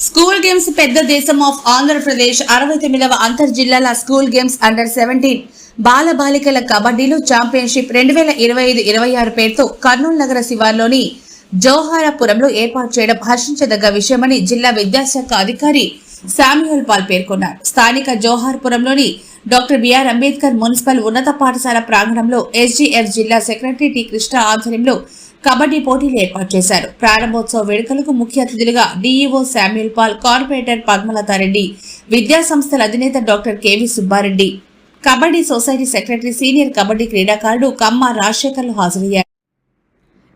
School games పెద్ద దేశం of Andhra Pradesh అరవై తొమ్మిదవ అంతర్ జిల్లాల స్కూల్ గేమ్స్ అండర్ సెవెంటీన్ బాల బాలికల కబడ్డీలో ఛాంపియన్షిప్ రెండు వేల ఇరవై ఐదు ఇరవై ఆరు పేరుతో కర్నూలు నగర శివార్లోని జోహారాపురంలో ఏర్పాటు చేయడం హర్షించదగ్గ విషయమని జిల్లా విద్యాశాఖ అధికారి శామ్యూల్ పాల్ పేర్కొన్నారు. స్థానిక జోహార్పురంలోని డాక్టర్ బిఆర్ అంబేద్కర్ మున్సిపల్ ఉన్నత పాఠశాల ప్రాంగణంలో ఎస్జీఎఫ్ జిల్లా సెక్రటరీ టి కృష్ణ ఆధ్వర్యంలో కబడ్డీ పోటీలు ఏర్పాటు చేశారు. ప్రారంభోత్సవ వేడుకలకు ముఖ్య అతిథులుగా DEO Samuel Paul corporator Padmalatha Reddy విద్యా సంస్థల అధినేత doctor KV Subba Reddy kabaddi society secretary senior kabaddi క్రీడాకారుడు కమ్మ రాజశేఖర్లు హాజరయ్యారు.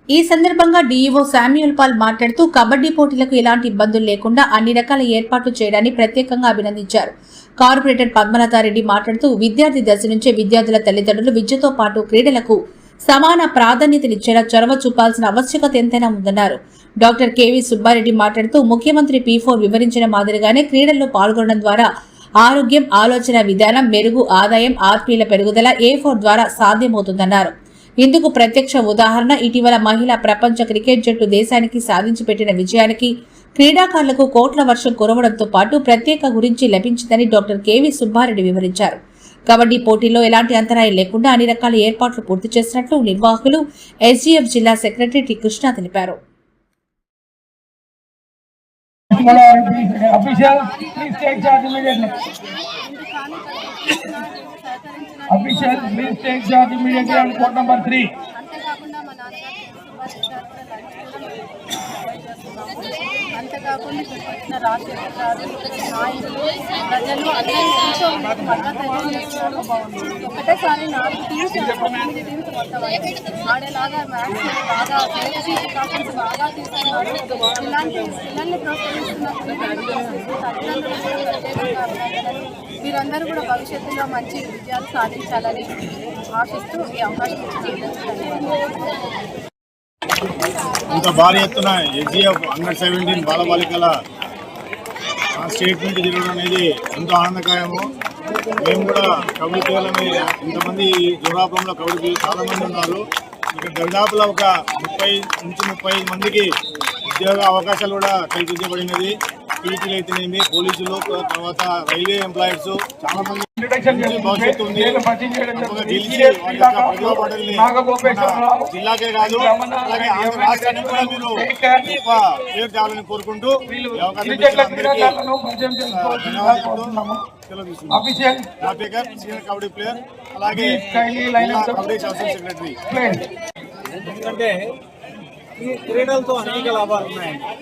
ఈ సందర్భంగా డీఈఓ శామ్యూల్ పాల్ మాట్లాడుతూ కబడ్డీ పోటీలకు ఎలాంటి ఇబ్బందులు లేకుండా అన్ని రకాల ఏర్పాట్లు చేయడాన్ని ప్రత్యేకంగా అభినందించారు. కార్పొరేటర్ పద్మలతారెడ్డి మాట్లాడుతూ విద్యార్థి దశ నుంచే విద్యార్థుల తల్లిదండ్రులు విద్యతో పాటు క్రీడలకు సమాన ప్రాధాన్యతనిచ్చేలా చొరవ చూపాల్సిన ఆవశ్యకత ఎంతైనా ఉందన్నారు. డాక్టర్ కెవి సుబ్బారెడ్డి మాట్లాడుతూ ముఖ్యమంత్రి పీ ఫోర్ వివరించిన మాదిరిగానే క్రీడల్లో పాల్గొనడం ద్వారా ఆరోగ్యం ఆలోచన విధానం మెరుగు ఆదాయం ఆర్పీల పెరుగుదల ఏ ఫోర్ ద్వారా సాధ్యమవుతుందన్నారు. ఇందుకు ప్రత్యక్ష ఉదాహరణ ఇటీవల మహిళా ప్రపంచ క్రికెట్ జట్టు దేశానికి సాధించి పెట్టిన విజయానికి క్రీడాకారులకు కోట్ల వర్షం కురవడంతో పాటు ప్రత్యేక గురించి లభించిందని డాక్టర్ కెవి సుబ్బారెడ్డి వివరించారు. కబడ్డీ పోటీల్లో ఎలాంటి అంతరాయం లేకుండా అన్ని రకాల ఏర్పాట్లు పూర్తి చేసినట్లు నిర్వాహకులు ఎస్జీఎఫ్ జిల్లా సెక్రటరీ టి కృష్ణ తెలిపారు. Immediately కాకుండా court number గారు నాయకులు ప్రజలు అందరూ మద్దతు తెలియజేస్తున్నారు ఒకటేసారి నాలుగు టీమ్స్ తొమ్మిది టీమ్స్ మొత్తం ఆడేలాగా మ్యాచ్ బాగా గెలిచి కాకుండా బాగా తీసుకున్నారు. ఇలాంటి పిల్లల్ని ప్రోత్సహిస్తున్నప్పుడు మీరందరూ కూడా భవిష్యత్తులో మంచి విజయాలు సాధించాలని ఆశిస్తూ ఈ అవకాశం ఇంత భారీ ఎత్తున ఎస్డిఎఫ్ అండర్ సెవెంటీన్ బాలబాలికల ఆ స్టేట్ నుంచి తిరగడం అనేది ఎంతో ఆనందకరము మేము కూడా కబడ్డీ ప్లేయర్లని ఇంతమంది యువరాపంలో కబడ్డీ ప్లేయర్లు చాలా మంది ఉన్నారు. ఇక్కడ దరిదాపులో ఒక ముప్పై నుంచి ముప్పై మందికి ఉద్యోగ అవకాశాలు కూడా కల్పించబడినది. టీచర్లు అయితేనేమి పోలీసులు తర్వాత రైల్వే ఎంప్లాయీస్ చాలా జిల్లాకే కాదు అలాగే ఆంధ్ర రాష్ట్రానికి కూడా మీరు పేరు తేవాలని కోరుకుంటూ నా సీనియర్ కబడ్డీ ప్లేయర్ అలాగే కబడ్డీ అసోసియేషన్ సెక్రటరీ. ఎందుకంటే ఈ క్రీడలతో అనేక లాభాలు ఉన్నాయండి.